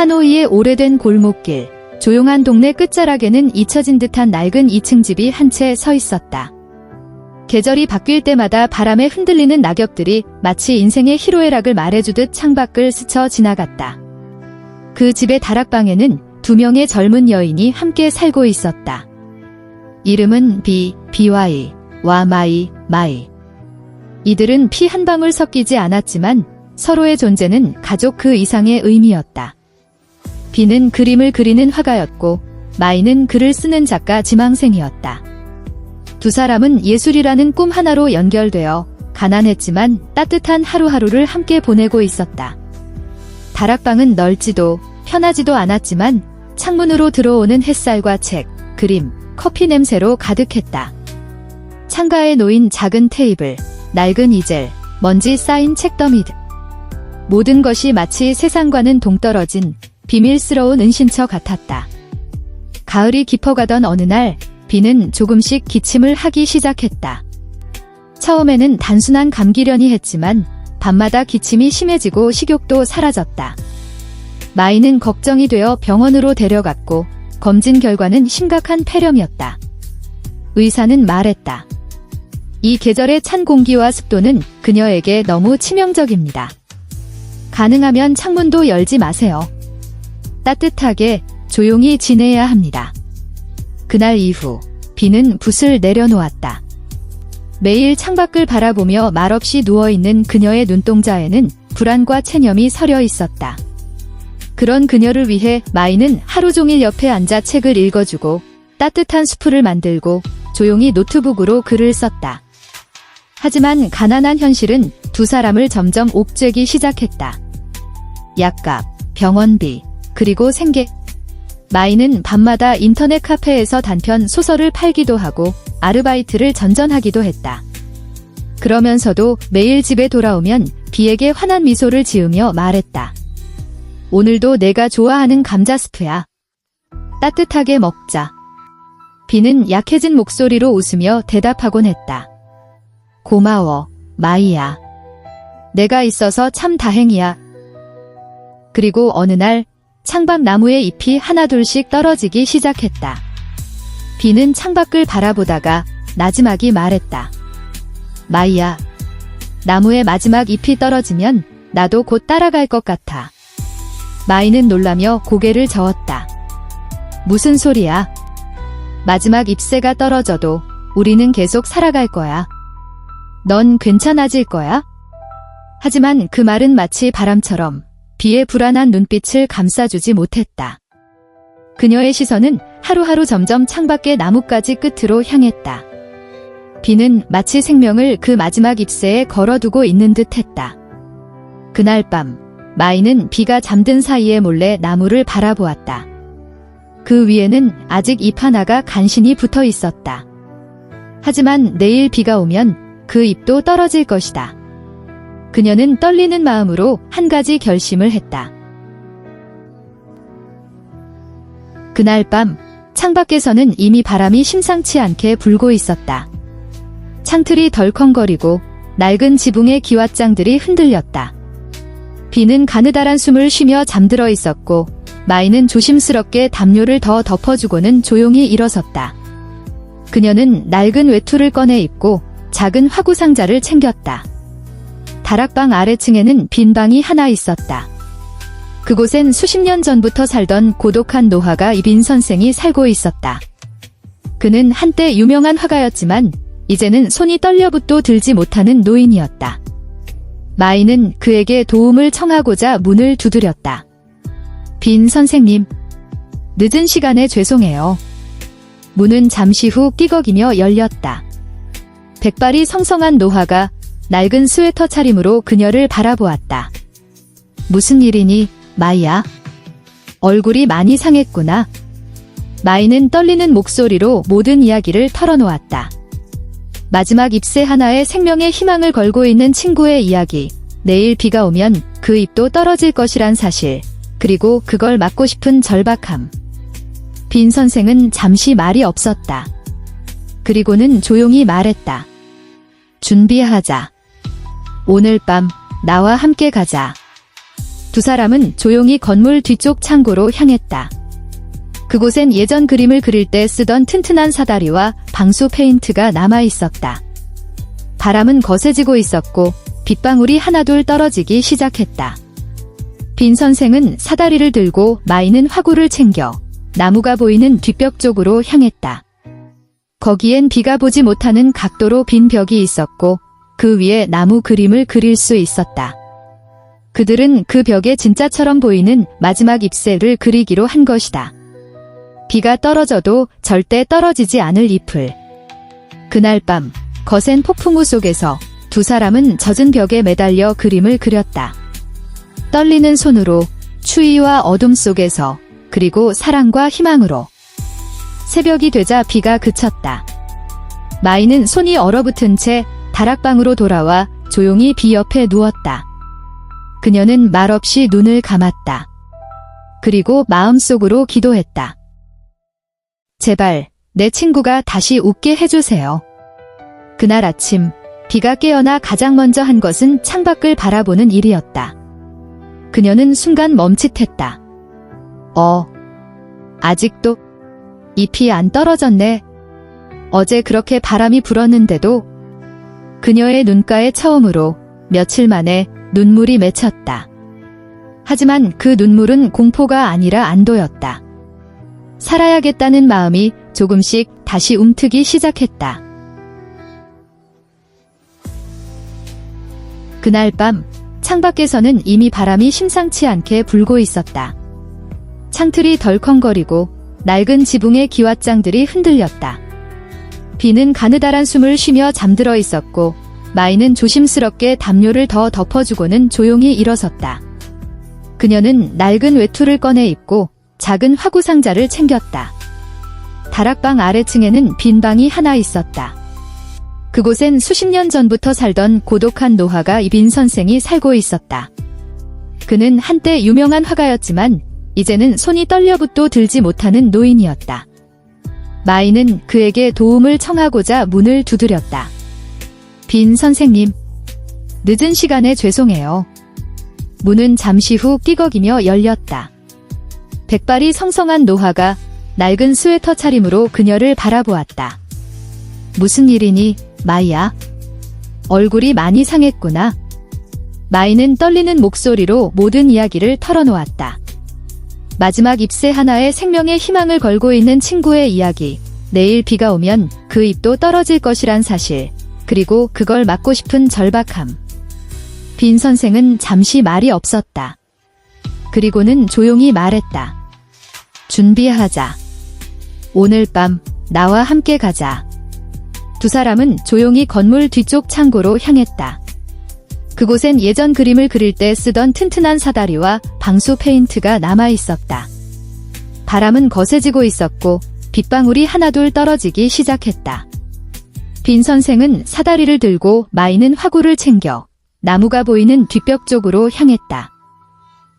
하노이의 오래된 골목길, 조용한 동네 끝자락에는 잊혀진 듯한 낡은 2층 집이 한 채 서 있었다. 계절이 바뀔 때마다 바람에 흔들리는 낙엽들이 마치 인생의 희로애락을 말해주듯 창밖을 스쳐 지나갔다. 그 집의 다락방에는 두 명의 젊은 여인이 함께 살고 있었다. 이름은 비, 비와이, 와 마이, 마이. 이들은 피 한 방울 섞이지 않았지만 서로의 존재는 가족 그 이상의 의미였다. 비는 그림을 그리는 화가였고 마이는 글을 쓰는 작가 지망생이었다. 두 사람은 예술이라는 꿈 하나로 연결되어 가난했지만 따뜻한 하루하루를 함께 보내고 있었다. 다락방은 넓지도 편하지도 않았지만 창문으로 들어오는 햇살과 책, 그림, 커피 냄새로 가득했다. 창가에 놓인 작은 테이블, 낡은 이젤, 먼지 쌓인 책더미 등 모든 것이 마치 세상과는 동떨어진 비밀스러운 은신처 같았다. 가을이 깊어가던 어느 날 비는 조금씩 기침을 하기 시작했다. 처음에는 단순한 감기련이 했지만 밤마다 기침이 심해지고 식욕도 사라졌다. 마이는 걱정이 되어 병원으로 데려갔고 검진 결과는 심각한 폐렴이었다. 의사는 말했다. 이 계절의 찬 공기와 습도는 그녀에게 너무 치명적입니다. 가능하면 창문도 열지 마세요. 따뜻하게 조용히 지내야 합니다. 그날 이후 비는 붓을 내려놓았다. 매일 창밖을 바라보며 말없이 누워있는 그녀의 눈동자에는 불안과 체념이 서려 있었다. 그런 그녀를 위해 마이는 하루 종일 옆에 앉아 책을 읽어주고 따뜻한 수프를 만들고 조용히 노트북으로 글을 썼다. 하지만 가난한 현실은 두 사람을 점점 옥죄기 시작했다. 약값, 병원비, 그리고 생계. 마이는 밤마다 인터넷 카페에서 단편 소설을 팔기도 하고 아르바이트를 전전하기도 했다. 그러면서도 매일 집에 돌아오면 비에게 환한 미소를 지으며 말했다. 오늘도 내가 좋아하는 감자 스프야. 따뜻하게 먹자. 비는 약해진 목소리로 웃으며 대답하곤 했다. 고마워, 마이야. 내가 있어서 참 다행이야. 그리고 어느 날 창밖 나무의 잎이 하나둘씩 떨어지기 시작했다. 비는 창밖을 바라보다가 나지막이 말했다. 마이야, 나무의 마지막 잎이 떨어지면 나도 곧 따라갈 것 같아. 마이는 놀라며 고개를 저었다. 무슨 소리야? 마지막 잎새가 떨어져도 우리는 계속 살아갈 거야. 넌 괜찮아질 거야? 하지만 그 말은 마치 바람처럼 비의 불안한 눈빛을 감싸주지 못했다. 그녀의 시선은 하루하루 점점 창밖의 나뭇가지 끝으로 향했다. 비는 마치 생명을 그 마지막 잎새에 걸어두고 있는 듯 했다. 그날 밤, 마이는 비가 잠든 사이에 몰래 나무를 바라보았다. 그 위에는 아직 잎 하나가 간신히 붙어 있었다. 하지만 내일 비가 오면 그 잎도 떨어질 것이다. 그녀는 떨리는 마음으로 한 가지 결심을 했다. 그날 밤, 창밖에서는 이미 바람이 심상치 않게 불고 있었다. 창틀이 덜컹거리고 낡은 지붕의 기왓장들이 흔들렸다. 비는 가느다란 숨을 쉬며 잠들어 있었고 마이는 조심스럽게 담요를 더 덮어주고는 조용히 일어섰다. 그녀는 낡은 외투를 꺼내 입고 작은 화구 상자를 챙겼다. 다락방 아래층에는 빈 방이 하나 있었다. 그곳엔 수십 년 전부터 살던 고독한 노화가 이빈 선생이 살고 있었다. 그는 한때 유명한 화가였지만 이제는 손이 떨려붙도 들지 못하는 노인이었다. 마이는 그에게 도움을 청하고자 문을 두드렸다. 빈 선생님, 늦은 시간에 죄송해요. 문은 잠시 후 삐걱이며 열렸다. 백발이 성성한 노화가 낡은 스웨터 차림으로 그녀를 바라보았다. 무슨 일이니, 마이야? 얼굴이 많이 상했구나. 마이는 떨리는 목소리로 모든 이야기를 털어놓았다. 마지막 잎새 하나에 생명의 희망을 걸고 있는 친구의 이야기. 내일 비가 오면 그 잎도 떨어질 것이란 사실. 그리고 그걸 막고 싶은 절박함. 빈 선생은 잠시 말이 없었다. 그리고는 조용히 말했다. 준비하자. 오늘 밤 나와 함께 가자. 두 사람은 조용히 건물 뒤쪽 창고로 향했다. 그곳엔 예전 그림을 그릴 때 쓰던 튼튼한 사다리와 방수 페인트가 남아 있었다. 바람은 거세지고 있었고 빗방울이 하나둘 떨어지기 시작했다. 빈 선생은 사다리를 들고 마이는 화구를 챙겨 나무가 보이는 뒷벽 쪽으로 향했다. 거기엔 비가 보지 못하는 각도로 빈 벽이 있었고 그 위에 나무 그림을 그릴 수 있었다. 그들은 그 벽에 진짜처럼 보이는 마지막 잎새를 그리기로 한 것이다. 비가 떨어져도 절대 떨어지지 않을 잎을. 그날 밤 거센 폭풍우 속에서 두 사람은 젖은 벽에 매달려 그림을 그렸다. 떨리는 손으로 추위와 어둠 속에서 그리고 사랑과 희망으로. 새벽이 되자 비가 그쳤다. 마이는 손이 얼어붙은 채 다락방으로 돌아와 조용히 비 옆에 누웠다. 그녀는 말없이 눈을 감았다. 그리고 마음속으로 기도했다. 제발 내 친구가 다시 웃게 해주세요. 그날 아침 비가 깨어나 가장 먼저 한 것은 창밖을 바라보는 일이었다. 그녀는 순간 멈칫했다. 어, 아직도 잎이 안 떨어졌네. 어제 그렇게 바람이 불었는데도 그녀의 눈가에 처음으로 며칠 만에 눈물이 맺혔다. 하지만 그 눈물은 공포가 아니라 안도였다. 살아야겠다는 마음이 조금씩 다시 움트기 시작했다. 그날 밤 창밖에서는 이미 바람이 심상치 않게 불고 있었다. 창틀이 덜컹거리고 낡은 지붕의 기왓장들이 흔들렸다. 비는 가느다란 숨을 쉬며 잠들어 있었고 마이는 조심스럽게 담요를 더 덮어주고는 조용히 일어섰다. 그녀는 낡은 외투를 꺼내 입고 작은 화구 상자를 챙겼다. 다락방 아래층에는 빈 방이 하나 있었다. 그곳엔 수십 년 전부터 살던 고독한 노화가 이빈 선생이 살고 있었다. 그는 한때 유명한 화가였지만 이제는 손이 떨려붙도 들지 못하는 노인이었다. 마이는 그에게 도움을 청하고자 문을 두드렸다. 빈 선생님, 늦은 시간에 죄송해요. 문은 잠시 후 삐걱이며 열렸다. 백발이 성성한 노화가 낡은 스웨터 차림으로 그녀를 바라보았다. 무슨 일이니, 마이야? 얼굴이 많이 상했구나. 마이는 떨리는 목소리로 모든 이야기를 털어놓았다. 마지막 잎새 하나에 생명의 희망을 걸고 있는 친구의 이야기. 내일 비가 오면 그 잎도 떨어질 것이란 사실. 그리고 그걸 막고 싶은 절박함. 빈 선생은 잠시 말이 없었다. 그리고는 조용히 말했다. 준비하자. 오늘 밤 나와 함께 가자. 두 사람은 조용히 건물 뒤쪽 창고로 향했다. 그곳엔 예전 그림을 그릴 때 쓰던 튼튼한 사다리와 방수 페인트가 남아 있었다. 바람은 거세지고 있었고 빗방울이 하나둘 떨어지기 시작했다. 빈 선생은 사다리를 들고 마이는 화구를 챙겨 나무가 보이는 뒷벽 쪽으로 향했다.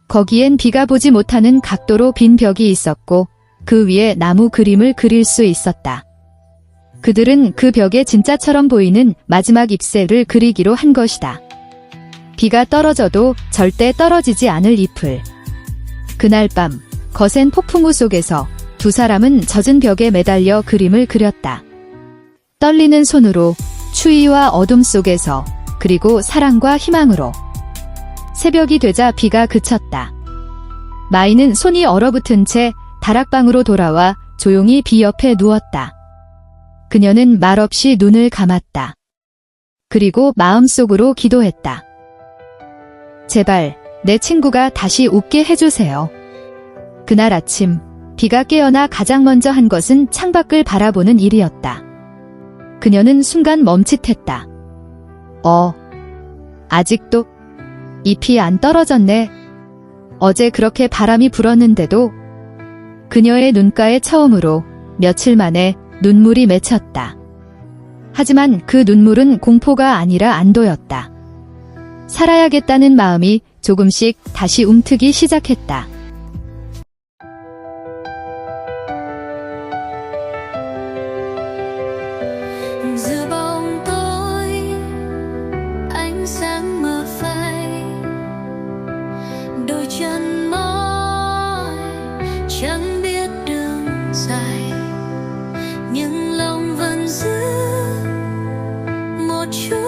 거기엔 비가 보지 못하는 각도로 빈 벽이 있었고 그 위에 나무 그림을 그릴 수 있었다. 그들은 그 벽에 진짜처럼 보이는 마지막 잎새를 그리기로 한 것이다. 비가 떨어져도 절대 떨어지지 않을 잎을. 그날 밤 거센 폭풍우 속에서 두 사람은 젖은 벽에 매달려 그림을 그렸다. 떨리는 손으로 추위와 어둠 속에서 그리고 사랑과 희망으로. 새벽이 되자 비가 그쳤다. 마이는 손이 얼어붙은 채 다락방으로 돌아와 조용히 비 옆에 누웠다. 그녀는 말없이 눈을 감았다. 그리고 마음속으로 기도했다. 제발 내 친구가 다시 웃게 해주세요. 그날 아침 비가 깨어나 가장 먼저 한 것은 창밖을 바라보는 일이었다. 그녀는 순간 멈칫했다. 어, 아직도 잎이 안 떨어졌네. 어제 그렇게 바람이 불었는데도 그녀의 눈가에 처음으로 며칠 만에 눈물이 맺혔다. 하지만 그 눈물은 공포가 아니라 안도였다. 살아야겠다는 마음이 조금씩 다시 움트기 시작했다. chút